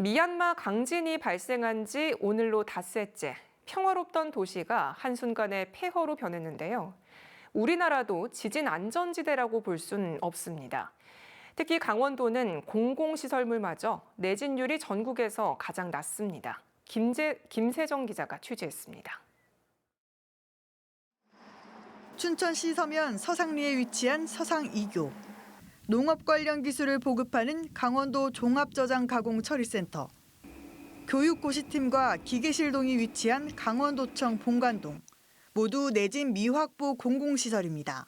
미얀마 강진이 발생한 지 오늘로 닷새째. 평화롭던 도시가 한순간에 폐허로 변했는데요. 우리나라도 지진 안전지대라고 볼 순 없습니다. 특히 강원도는 공공시설물마저 내진율이 전국에서 가장 낮습니다. 김재, 김세정 기자가 취재했습니다. 춘천시 서면 서상리에 위치한 서상 2교. 농업 관련 기술을 보급하는 강원도 종합저장가공처리센터. 교육고시팀과 기계실동이 위치한 강원도청 본관동. 모두 내진 미확보 공공시설입니다.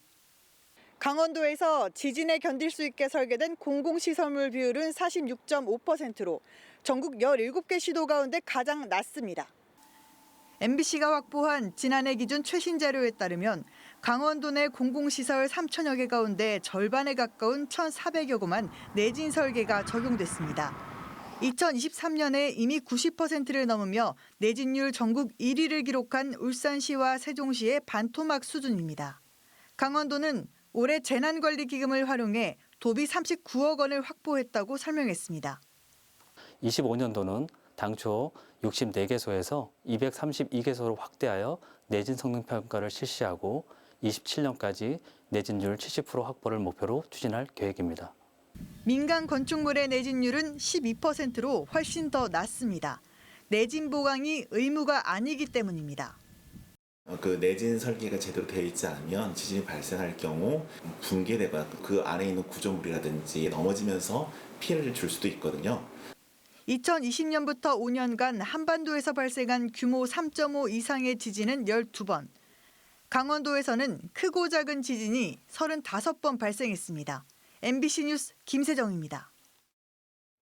강원도에서 지진에 견딜 수 있게 설계된 공공시설물 비율은 46.5%로 전국 17개 시도 가운데 가장 낮습니다. MBC가 확보한 지난해 기준 최신 자료에 따르면 강원도 내 공공시설 3천여 개 가운데 절반에 가까운 1,400여 곳만 내진 설계가 적용됐습니다. 2023년에 이미 90%를 넘으며 내진율 전국 1위를 기록한 울산시와 세종시의 반토막 수준입니다. 강원도는 올해 재난관리기금을 활용해 도비 39억 원을 확보했다고 설명했습니다. 25년도는 당초 64개소에서 232개소로 확대하여 내진 성능 평가를 실시하고 27년까지 내진율 70% 확보를 목표로 추진할 계획입니다. 민간 건축물의 내진율은 12%로 훨씬 더 낮습니다. 내진 보강이 의무가 아니기 때문입니다. 어, 그 내진 설계가 제대로 되어 있지 않으면 지진이 발생할 경우 붕괴되거나 그 안에 있는 구조물이라든지 넘어지면서 피해를 줄 수도 있거든요. 2020년부터 5년간 한반도에서 발생한 규모 3.5 이상의 지진은 12번, 강원도에서는 크고 작은 지진이 35번 발생했습니다. MBC 뉴스 김세정입니다.